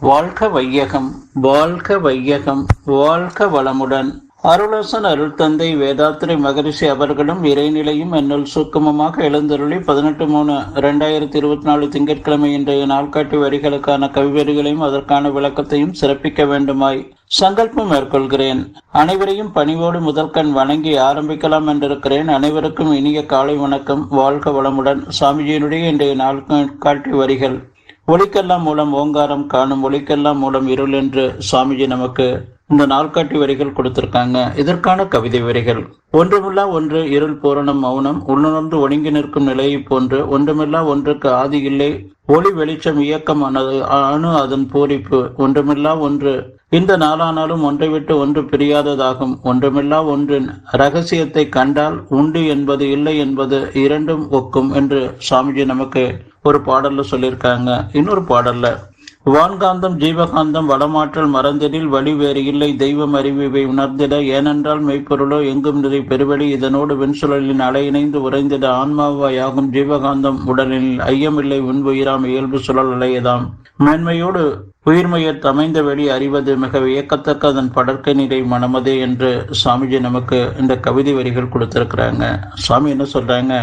வாழ்க வையகம் வாழ்க வையகம் வாழ்க வளமுடன். அருளசன் அருள் தந்தை வேதாத்திரை மகரிஷி அவர்களும் இறைநிலையும் என்னுள் சுக்கமமாக எழுந்தருளி பதினெட்டு மூணு ரெண்டாயிரத்தி இருபத்தி நாலு திங்கட்கிழமை இன்றைய நாள்காட்டி வரிகளுக்கான கவிவரிகளையும் அதற்கான விளக்கத்தையும் சிறப்பிக்க வேண்டுமாய் சங்கல்பம் மேற்கொள்கிறேன். அனைவரையும் பணிவோடு முதற்கண் வணங்கி ஆரம்பிக்கலாம் என்றிருக்கிறேன். அனைவருக்கும் இனிய காலை வணக்கம். வாழ்க வளமுடன். சாமிஜியினுடைய இன்றைய நாள் காட்டி வரிகள். ஒளிக்கெல்லாம் மூலம் ஓங்காரம் காணும் ஒளிக்கெல்லாம் மூலம் இருள் என்று சுவாமிஜி நமக்கு இந்த நாள்காட்டி வரிகள் கொடுத்திருக்காங்க. இதற்கான கவிதை வரிகள். ஒன்றுமில்லா ஒன்று இருள் பூரணம் மௌனம் உள்ளுணர்ந்து ஒடுங்கி நிற்கும் நிலையை போன்று ஒன்றுமில்லா ஒன்றுக்கு ஆதி இல்லை ஒளி வெளிச்சம் இயக்கம் அணு அதன் பூரிப்பு. ஒன்றுமில்லா ஒன்று இந்த நாளானாலும் ஒன்றை விட்டு ஒன்று பிரியாததாகும். ஒன்றுமில்லா ஒன்றின் ரகசியத்தை கண்டால் உண்டு என்பது இல்லை என்பது இரண்டும் ஒக்கும் என்று சுவாமிஜி நமக்கு ஒரு பாடல்ல சொல்லியிருக்காங்க. இன்னொரு பாடல்ல வான்காந்தம் ஜீவகாந்தம் வடமாற்றல் மறந்ததில் வழி வேறு இல்லை. தெய்வம் அறிவிவை உணர்ந்திட ஏனென்றால் மெய்ப்பொருளோ எங்கும் நிறை பெருவழி. இதனோடு வெண்சுழலின் அலையிணைந்து உறைந்திட ஆன்மாவாயாகும் ஜீவகாந்தம் உடலில் ஐயமில்லை உண்புயிராம் இயல்பு சுழல் அலையதாம். மேன்மையோடு உயிர்மையர் அமைந்த வெளி அறிவது மிக வியக்கத்தக்க அதன் படற்கை நிறை மனமதே என்று சுவாமிஜி நமக்கு இந்த கவிதை வரிகள் கொடுத்திருக்கிறாங்க. சுவாமி என்ன சொல்றாங்க?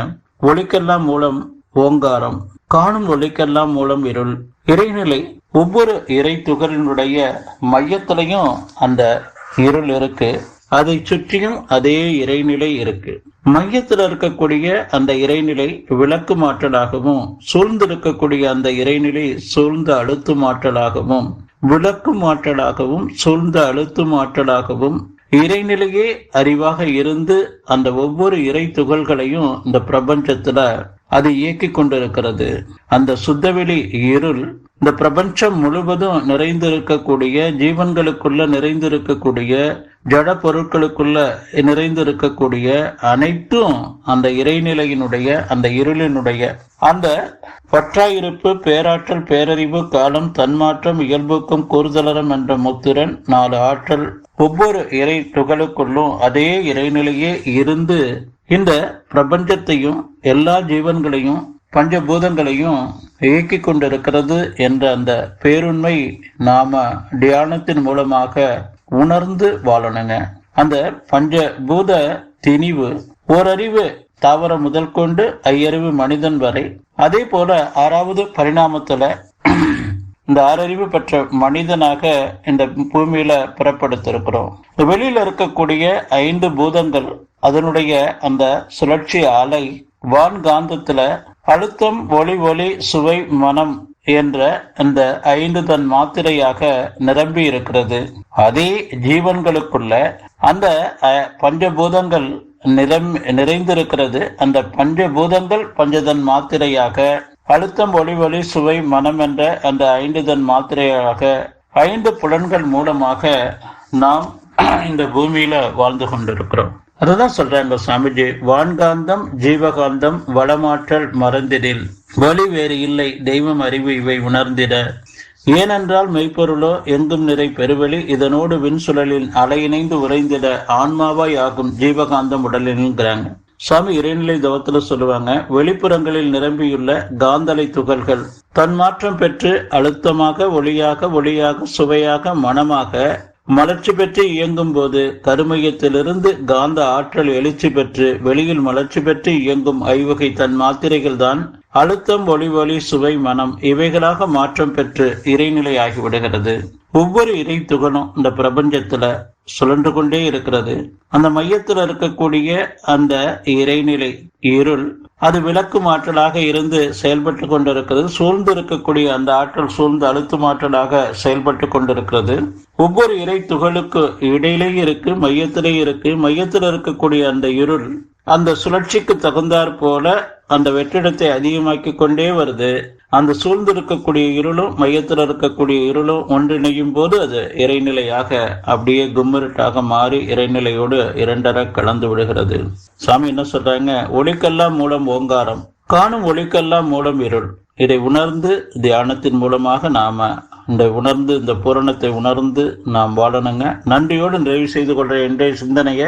ஒளிக்கெல்லாம் மூலம் ஓங்காரம் காணும் ஒளிக்கெல்லாம் மூலம் இருள். இறைநிலை ஒவ்வொரு இறை துகளினுடைய மையத்திலையும் அந்த இருள் இருக்கு. அதை சுற்றியும் அதே இறைநிலை இருக்கு. மையத்தில் இருக்கக்கூடிய அந்த இறைநிலை விளக்கு மாற்றலாகவும் சூழ்ந்திருக்கக்கூடிய அந்த இறைநிலை சூழ்ந்த அழுத்து மாற்றலாகவும் விளக்கு மாற்றலாகவும் சூழ்ந்த அழுத்து மாற்றலாகவும் இறைநிலையே அறிவாக இருந்து அந்த ஒவ்வொரு இறை துகள்களையும் இந்த பிரபஞ்சத்துல அது இயக்கி கொண்டிருக்கிறது. அந்த சுத்தவெளி இருள் இந்த பிரபஞ்சம் முழுவதும் நிறைந்திருக்கக்கூடிய ஜீவன்களுக்குள்ள நிறைந்திருக்கக்கூடிய ஜட பொருட்களுக்குள்ள நிறைந்திருக்கக்கூடிய அனைத்தும் அந்த இறைநிலையினுடைய அந்த இருளினுடைய. அந்த பற்றாயிருப்பு பேராற்றல் பேரறிவு காலம் தன்மாற்றம் இயல்புக்கும் கூறுதலரம் என்ற முத்திரன் நாலு ஆற்றல். ஒவ்வொரு இறை துகளுக்குள்ளும் அதே இறைநிலையே இருந்து இந்த பிரபஞ்சத்தையும் எல்லா ஜீவன்களையும் பஞ்சபூதங்களையும் இயக்கி கொண்டிருக்கிறது என்ற அந்த பேருண்மை நாம தியானத்தின் மூலமாக உணர்ந்து வாழணுங்க. அந்த பஞ்சபூத திணிவு ஓரறிவு தாவரம் முதல் கொண்டு ஐயறிவு மனிதன் வரை. அதே போல ஆறாவது பரிணாமத்துல இந்த ஆறறிவு பெற்ற மனிதனாக இந்த பூமியில புறப்படுத்திருக்கிறோம். வெளியில இருக்கக்கூடிய ஐந்து பூதங்கள் அதனுடைய அந்த சுழற்சி ஆலை வான்காந்தத்துல அழுத்தம் ஒளி ஒளி சுவை மனம் என்ற அந்த ஐந்து தன் மாத்திரையாக நிரம்பி இருக்கிறது. அதே ஜீவன்களுக்குள்ள அந்த பஞ்சபூதங்கள் நிரம் நிறைந்திருக்கிறது. அந்த பஞ்சபூதங்கள் பஞ்சதன் மாத்திரையாக அழுத்தம் ஒளி ஒளி சுவை மனம் என்ற அந்த ஐந்து தன் மாத்திரையாக ஐந்து புலன்கள் மூலமாக நாம் இந்த பூமியில வாழ்ந்து கொண்டிருக்கிறோம். அதுதான் சொல்றாங்க சாமிஜி வான்காந்தம் ஜீவகாந்தம் வளமாற்றல் மறந்திடில். வழி வேறு இல்லை தெய்வம் அறிவு இவை உணர்ந்திட. ஏனென்றால் மெய்ப்பொருளோ எங்கும் நிறை பெருவெளி இதனோடு விண்சுழலில் அலையிணைந்து உறைந்திட ஆன்மாவாய் ஆகும் ஜீவகாந்தம் உடலினுங்கிறாங்க சுவாமி இறைநிலை தவத்துல சொல்லுவாங்க வெளிப்புறங்களில் நிரம்பியுள்ள காந்தலை துகள்கள் தன் மாற்றம் பெற்று அழுத்தமாக ஒளியாக ஒளியாக சுவையாக மனமாக மலர்ச்சி பெற்று இயங்கும் போது கருமையத்திலிருந்து காந்த ஆற்றல் எழுச்சி பெற்று வெளியில் மலர்ச்சி பெற்று இயங்கும் ஐவகை தன் மாத்திரைகள் தான் அழுத்தம் ஒளி ஒளி சுவை மனம் இவைகளாக மாற்றம் பெற்று இறைநிலை ஆகிவிடுகிறது ஒவ்வொரு இறை துகனும் இந்த பிரபஞ்சத்துல சுழன்று கொண்டே இருக்கிறது. அந்த மையத்தில் இருக்கக்கூடிய அந்த இறைநிலை இருள் அது விளக்கு ஆற்றலாக இருந்து செயல்பட்டு கொண்டிருக்கிறது. சூழ்ந்து இருக்கக்கூடிய அந்த ஆற்றல் சூழ்ந்து அழுத்தும் ஆற்றலாக செயல்பட்டு கொண்டிருக்கிறது. ஒவ்வொரு இறை துகளுக்கு இடையிலேயே இருக்கு மையத்திலே இருக்கு. மையத்தில் இருக்கக்கூடிய அந்த இருள் அந்த சுழற்சிக்கு தகுந்தாற் போல அந்த வெற்றிடத்தை அதிகமாக்கி கொண்டே வருது. அந்த சூழ்ந்து இருக்கக்கூடிய இருளும் மையத்தில் இருக்கக்கூடிய இருளும் ஒன்றிணையும் போது அது இறைநிலையாக அப்படியே கும்மிருட்டாக மாறி இறைநிலையோடு இரண்டர கலந்து விடுகிறது. சாமி என்ன சொல்றாங்க? ஒளிக்கெல்லாம் மூலம் ஓங்காரம். காணும் ஒளிக்கெல்லாம் மூலம் இருள். இதை உணர்ந்து தியானத்தின் மூலமாக நாம இந்த உணர்ந்து இந்த பூரணத்தை உணர்ந்து நாம் வாழணுங்க. நன்றியோடு நிறைவு செய்து கொள்ற இன்றைய சிந்தனையை